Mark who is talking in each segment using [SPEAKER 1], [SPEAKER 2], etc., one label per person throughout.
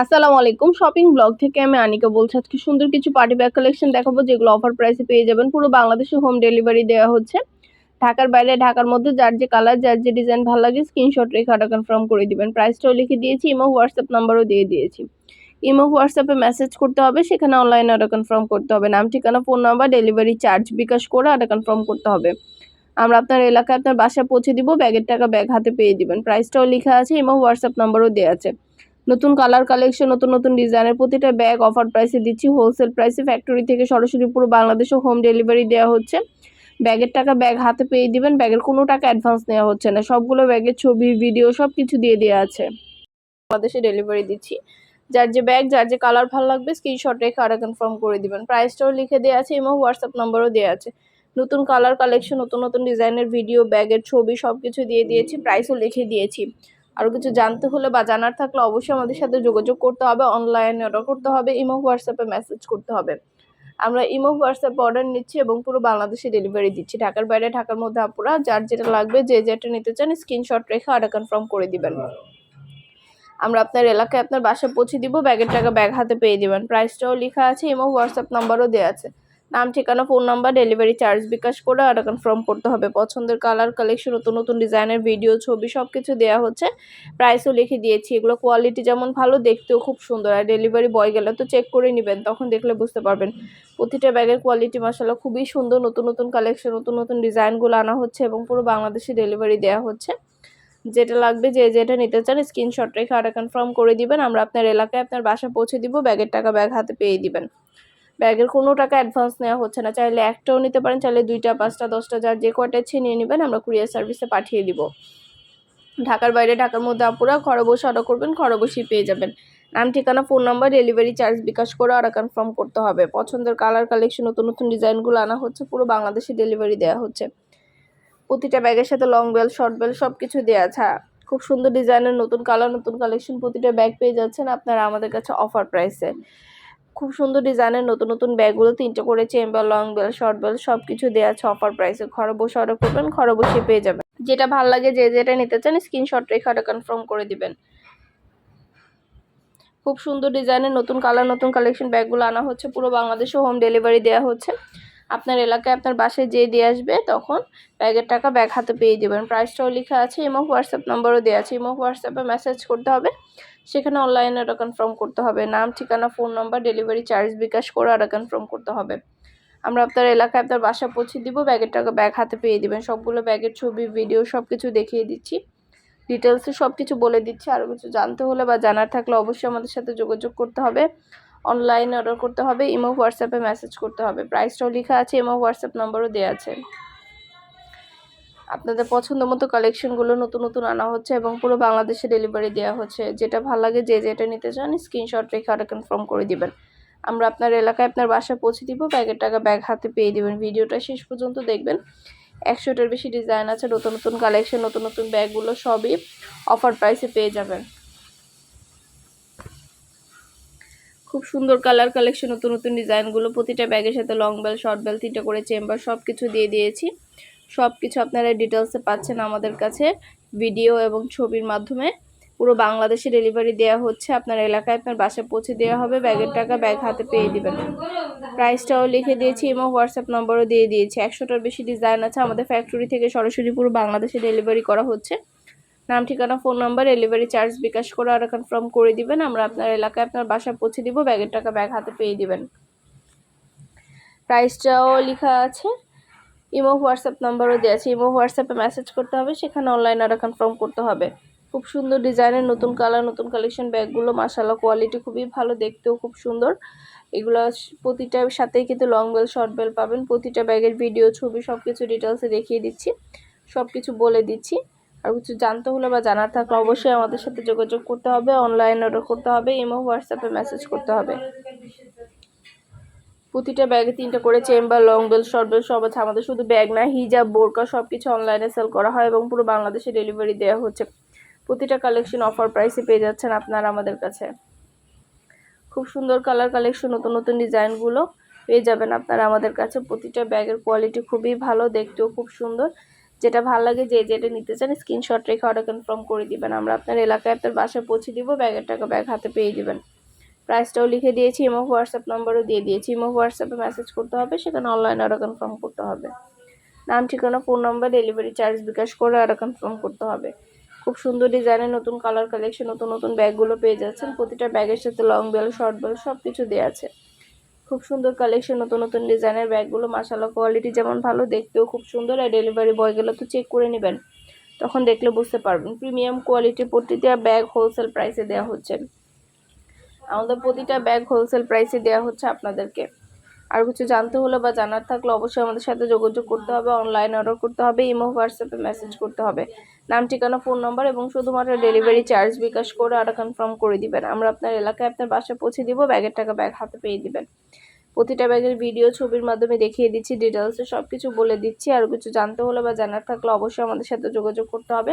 [SPEAKER 1] আসসালামু আলাইকুম। Shopping blog থেকে আমি আনিকা বলছি, আজকে সুন্দর কিছু পার্টি ব্যাগ কালেকশন দেখাবো, যেগুলো অফার প্রাইসে পেয়ে যাবেন। পুরো বাংলাদেশে হোম ডেলিভারি দেওয়া হচ্ছে। ঢাকার বাইরে, ঢাকার মধ্যে যার যে কালার যার যে ডিজাইন ভালো লাগে স্ক্রিনশট রেখে অর্ডার কনফার্ম করে দিবেন। প্রাইসটাও লিখে দিয়েছি ইমো হোয়াটসঅ্যাপ নাম্বারও দিয়ে দিয়েছি। ইমো হোয়াটসঅ্যাপে মেসেজ করতে হবে, সেখানে অনলাইনে অর্ডার কনফার্ম করতে হবে। নাম, ঠিকানা phone number delivery charge bKash করে অর্ডার কনফার্ম করতে হবে। আমরা আপনার এলাকায় আপনার বাসায় পৌঁছে দিব ব্যাগের টাকা ব্যাগ হাতে পেয়ে দিবেন। প্রাইসটাও লেখা আছে ইমো হোয়াটসঅ্যাপ নাম্বারও দেওয়া আছে। নতুন কালার কালেকশন নতুন নতুন ডিজাইনের প্রতিটা ব্যাগ অফার প্রাইসে দিচ্ছি। হোলসেল প্রাইসে ফ্যাক্টরি থেকে সরাসরি পুরো বাংলাদেশে হোম ডেলিভারি দেওয়া হচ্ছে। ব্যাগের টাকা ব্যাগ হাতে পেয়ে দিবেন, ব্যাগের কোনো টাকা অ্যাডভান্স নেওয়া হচ্ছে না। সবগুলো ব্যাগের ছবি ভিডিও সব কিছু দিয়ে দেওয়া আছে। বাংলাদেশে ডেলিভারি দিচ্ছি। যার যে ব্যাগ যার যে কালার ভালো লাগবে স্ক্রিনশট রেখে আরও কনফার্ম করে দিবেন। প্রাইসটাও লিখে দেওয়া আছে এবং হোয়াটসঅ্যাপ নাম্বারও দেওয়া আছে। নতুন কালার কালেকশন নতুন নতুন ডিজাইনের ভিডিও ব্যাগের ছবি সব কিছু দিয়ে দিয়েছি প্রাইসও লিখে দিয়েছি। আরও কিছু জানতে হলে বা জানার থাকলে অবশ্যই আমাদের সাথে যোগাযোগ করতে হবে। অনলাইনে অর্ডার করতে হবে ইমো হোয়াটসঅ্যাপে মেসেজ করতে হবে। আমরা ইমো হোয়াটসঅ্যাপে অর্ডার নিচ্ছি এবং পুরো বাংলাদেশে ডেলিভারি দিচ্ছি। ঢাকার বাইরে, ঢাকার মধ্যে আপুরা যার যেটা লাগবে, যে যেটা নিতে চান স্ক্রিনশট রেখে অর্ডার কনফার্ম করে দিবেন। আমরা আপনার এলাকায় আপনার বাসায় পৌঁছে দিব ব্যাগের টাকা ব্যাগ হাতে পেয়ে দিবেন। প্রাইসটাও লেখা আছে ইমো হোয়াটসঅ্যাপ নাম্বারও দেওয়া আছে। নাম, ঠিকানা, phone number, delivery charge bKash করে অর্ডার কনফার্ম করতে হবে। পছন্দের কালার কালেকশন নতুন নতুন ডিজাইনের ভিডিও ছবি সব কিছু দেওয়া হচ্ছে প্রাইসও লিখে দিয়েছি। এগুলো কোয়ালিটি যেমন ভালো, দেখতেও খুব সুন্দর। আর ডেলিভারি বয় গেলে তো চেক করে নেবেন, তখন দেখলে বুঝতে পারবেন। প্রতিটা ব্যাগের কোয়ালিটি মশালা খুবই সুন্দর। নতুন নতুন কালেকশন নতুন নতুন ডিজাইনগুলো আনা হচ্ছে এবং পুরো বাংলাদেশে ডেলিভারি দেওয়া হচ্ছে। যেটা লাগবে, যে যেটা নিতে চান স্ক্রিনশট রেখে অর্ডার কনফার্ম করে দিবেন। আমরা আপনার এলাকায় আপনার বাসা পৌঁছে দিব, ব্যাগের টাকা ব্যাগ হাতে পেয়ে দিবেন। ব্যাগের কোনো টাকা অ্যাডভান্স নেওয়া হচ্ছে না। চাইলে একটাও নিতে পারেন, চাইলে দুইটা, পাঁচটা, দশটা, যার যে কয়টা ইচ্ছে নিয়ে নেবেন, আমরা কুরিয়ার সার্ভিসে পাঠিয়ে দিব। ঢাকার বাইরে, ঢাকার মধ্যে আপুরা ঘরে বসে অর্ডার করবেন, ঘরে বসেই পেয়ে যাবেন। নাম, ঠিকানা phone number delivery charge bKash করে অর্ডার কনফার্ম করতে হবে। পছন্দের কালার কালেকশন নতুন নতুন ডিজাইনগুলো আনা হচ্ছে, পুরো বাংলাদেশে ডেলিভারি দেওয়া হচ্ছে। প্রতিটা ব্যাগের সাথে লং বেল শর্ট বেল সব কিছু দেওয়া আছে খুব সুন্দর ডিজাইনের নতুন কালার নতুন কালেকশন প্রতিটা ব্যাগ পেয়ে যাচ্ছেন আপনারা আমাদের কাছে অফার প্রাইসে খুব সুন্দর ডিজাইনের নতুন নতুন ব্যাগগুলো, তিনটে করে chamber long belt short belt সব কিছু দেওয়া আছে অফার প্রাইসে ঘরে বসে অর্ডার করবেন, ঘরে বসে পেয়ে যাবেন। যেটা ভালো লাগে, যে যেটা নিতে চান স্ক্রিনশট রেখে অর্ডার কনফার্ম করে দিবেন। খুব সুন্দর ডিজাইনের নতুন কালার নতুন কালেকশন ব্যাগগুলো আনা হচ্ছে। পুরো বাংলাদেশে হোম ডেলিভারি দেওয়া হচ্ছে। আপনার এলাকায় আপনার বাসায় যেয়ে দিয়ে আসবে, তখন ব্যাগের টাকা ব্যাগ হাতে পেয়ে দেবেন প্রাইসটাও লেখা আছে ইমো হোয়াটসঅ্যাপ নম্বরও দেওয়া আছে। ইমো হোয়াটসঅ্যাপে মেসেজ করতে হবে। সেখানে অনলাইনে ওটা কনফার্ম করতে হবে। নাম, ঠিকানা phone number delivery charge bKash করে ওটা কনফার্ম করতে হবে। আমরা আপনার এলাকায় আপনার বাসা পৌঁছে দিব ব্যাগের টাকা ব্যাগ হাতে পেয়ে দিবেন। সবগুলো ব্যাগের ছবি ভিডিও সব কিছু দেখিয়ে দিচ্ছি। ডিটেলসে সব কিছু বলে দিচ্ছি। আরও কিছু জানতে হলে বা জানার থাকলে অবশ্যই আমাদের সাথে যোগাযোগ করতে হবে। অনলাইনে অর্ডার করতে হবে ইমো হোয়াটসঅ্যাপে মেসেজ করতে হবে। প্রাইসটাও লেখা আছে ইমো হোয়াটসঅ্যাপ নম্বরও দেওয়া আছে। আপনাদের পছন্দ মতো কালেকশনগুলো নতুন নতুন আনা হচ্ছে এবং পুরো বাংলাদেশে ডেলিভারি দেওয়া হচ্ছে। যেটা ভালো লাগে যে যেটা নিতে চান স্ক্রিনশট রেখে অর্ডার কনফার্ম করে দিবেন। আমরা আপনার এলাকায় আপনার বাসায় পৌঁছে দিব ব্যাগের টাকা ব্যাগ হাতে পেয়ে দিবেন। ভিডিওটা শেষ পর্যন্ত দেখবেন। একশোটার বেশি ডিজাইন আছে, নতুন নতুন কালেকশন নতুন নতুন ব্যাগগুলো সবই অফার প্রাইসে পেয়ে যাবেন। খুব সুন্দর কালার কালেকশন নতুন নতুন ডিজাইনগুলো প্রতিটা ব্যাগের সাথে লং বেল শর্ট বেল তিনটা করে চেম্বার সব কিছু দিয়ে দিয়েছি। সব কিছু আপনারা ডিটেলসে পাচ্ছেন আমাদের কাছে ভিডিও এবং ছবির মাধ্যমে। পুরো বাংলাদেশে ডেলিভারি দেওয়া হচ্ছে, আপনার এলাকায় আপনার বাসায় পৌঁছে দেওয়া হবে, ব্যাগের টাকা ব্যাগ হাতে পেয়ে দিবেন। প্রাইসটাও লিখে দিয়েছি এবং হোয়াটসঅ্যাপ নম্বরও দিয়ে দিয়েছি। একশোটার বেশি ডিজাইন আছে আমাদের ফ্যাক্টরি থেকে সরাসরি পুরো বাংলাদেশে ডেলিভারি করা হচ্ছে। নাম, ঠিকানা phone number delivery charge bKash করে আর কনফার্ম করে দিবেন। আমরা আপনার এলাকায় আপনার বাসায় পৌঁছে দিব, ব্যাগের টাকা ব্যাগ হাতে পেয়ে দিবেন। প্রাইসটাও লেখা আছে। ইমো, হোয়াটসঅ্যাপ নাম্বারও দেওয়া আছে। ইমো, হোয়াটসঅ্যাপে মেসেজ করতে হবে, সেখানে অনলাইন অর্ডার কনফার্ম করতে হবে। খুব সুন্দর ডিজাইনের নতুন কালার নতুন কালেকশন ব্যাগগুলো মাসাল্লাহ কোয়ালিটি খুবই ভালো, দেখতেও খুব সুন্দর। এগুলো প্রতিটা সাথেই কিন্তু লং বেল শর্ট বেল পাবেন। প্রতিটা ব্যাগের ভিডিও ছবি সব কিছু ডিটেলসে দেখিয়ে দিচ্ছি। সব কিছু বলে দিচ্ছি। আর কিছু জানতে হলে বা জানার থাকলে অবশ্যই আমাদের সাথে যোগাযোগ করতে হবে অনলাইন অর্ডার করতে হবে, ইমো, হোয়াটসঅ্যাপে মেসেজ করতে হবে। প্রতিটা ব্যাগে তিনটা করে chamber long belt short belt সব আছে। আমাদের শুধু ব্যাগ না হিজাব বোরকা সব কিছু অনলাইনে সেল করা হয় এবং পুরো বাংলাদেশে ডেলিভারি দেওয়া হচ্ছে। প্রতিটা কালেকশন অফার প্রাইসে পেয়ে যাচ্ছেন আপনারা আমাদের কাছে। খুব সুন্দর কালার কালেকশন নতুন নতুন ডিজাইনগুলো পেয়ে যাবেন আপনারা আমাদের কাছে। প্রতিটা ব্যাগের কোয়ালিটি খুবই ভালো, দেখতেও খুব সুন্দর। যেটা ভালো লাগে যে যেটা নিতে চান স্ক্রিনশট রেখে অর্ডার কনফার্ম করে দিবেন। আমরা আপনার এলাকায় আপনার বাসায় পৌঁছে দিব, ব্যাগের টাকা ব্যাগ হাতে পেয়ে দিবেন। প্রাইসটাও লিখে দিয়েছি ইমো হোয়াটসঅ্যাপ নম্বরও দিয়ে দিয়েছি। ইমো হোয়াটসঅ্যাপে মেসেজ করতে হবে, সেখানে অনলাইন অর্ডার কনফার্ম করতে হবে। নাম, ঠিকানা phone number delivery charge bKash করে অর্ডার কনফার্ম করতে হবে। খুব সুন্দর ডিজাইনের নতুন কালার কালেকশন নতুন নতুন ব্যাগগুলো পেয়ে যাচ্ছেন। প্রতিটা ব্যাগের সাথে লং বেল শর্ট বেল সব কিছু দেওয়া আছে। খুব সুন্দর কালেকশন নতুন নতুন ডিজাইনের ব্যাগগুলো মাসালা কোয়ালিটি যেমন ভালো, দেখতেও খুব সুন্দর। আর ডেলিভারি বয়গুলো তো চেক করে নেবেন, তখন দেখলে বুঝতে পারবেন। প্রিমিয়াম কোয়ালিটির প্রতিটা ব্যাগ হোলসেল প্রাইসে দেওয়া হচ্ছে। আমাদের প্রতিটা ব্যাগ হোলসেল প্রাইসে দেওয়া হচ্ছে আপনাদেরকে। আর কিছু জানতে হলে বা জানার থাকলে অবশ্যই আমাদের সাথে যোগাযোগ করতে হবে অনলাইন অর্ডার করতে হবে ইমো হোয়াটসঅ্যাপে মেসেজ করতে হবে। নাম, ঠিকানা ফোন নম্বর এবং শুধুমাত্র ডেলিভারি চার্জ বিকাশ করে অর্ডার কনফার্ম করে দিবেন। আমরা আপনার এলাকায় আপনার বাসায় পৌঁছে দিব ব্যাগের টাকা ব্যাগ হাতে পেয়ে দিবেন। প্রতিটা ব্যাগের ভিডিও ছবির মাধ্যমে দেখিয়ে দিচ্ছি ডিটেলসে সব কিছু বলে দিচ্ছি। আর কিছু জানতে হলে বা জানার থাকলে অবশ্যই আমাদের সাথে যোগাযোগ করতে হবে।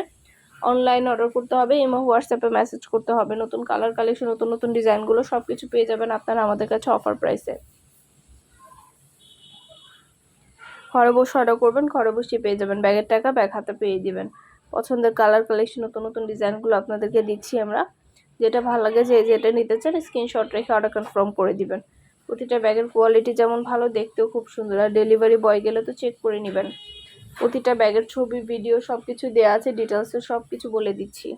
[SPEAKER 1] অনলাইন অর্ডার করতে হবে ইমো হোয়াটসঅ্যাপে মেসেজ করতে হবে। নতুন কালার কালেকশন নতুন নতুন ডিজাইনগুলো সব কিছু পেয়ে যাবেন আপনারা আমাদের কাছে অফার প্রাইসে ঘরে বসে অর্ডার করবেন, ঘরে বসে পেয়ে যাবেন। ব্যাগের টাকা ব্যাগ হাতে পেয়ে দিবেন। পছন্দের কালার কালেকশন নতুন নতুন ডিজাইনগুলো আপনাদেরকে দিচ্ছি আমরা। যেটা ভালো লাগে, যে, যেটা নিতে চান স্ক্রিনশট রেখে অর্ডার কনফার্ম করে দিবেন। প্রতিটা ব্যাগের কোয়ালিটি যেমন ভালো, দেখতেও খুব সুন্দর। আর ডেলিভারি বয় গেলে তো চেক করে নেবেন। প্রতিটা ব্যাগের ছবি ভিডিও সব কিছু দেওয়া আছে ডিটেলসে সব কিছু বলে দিচ্ছি।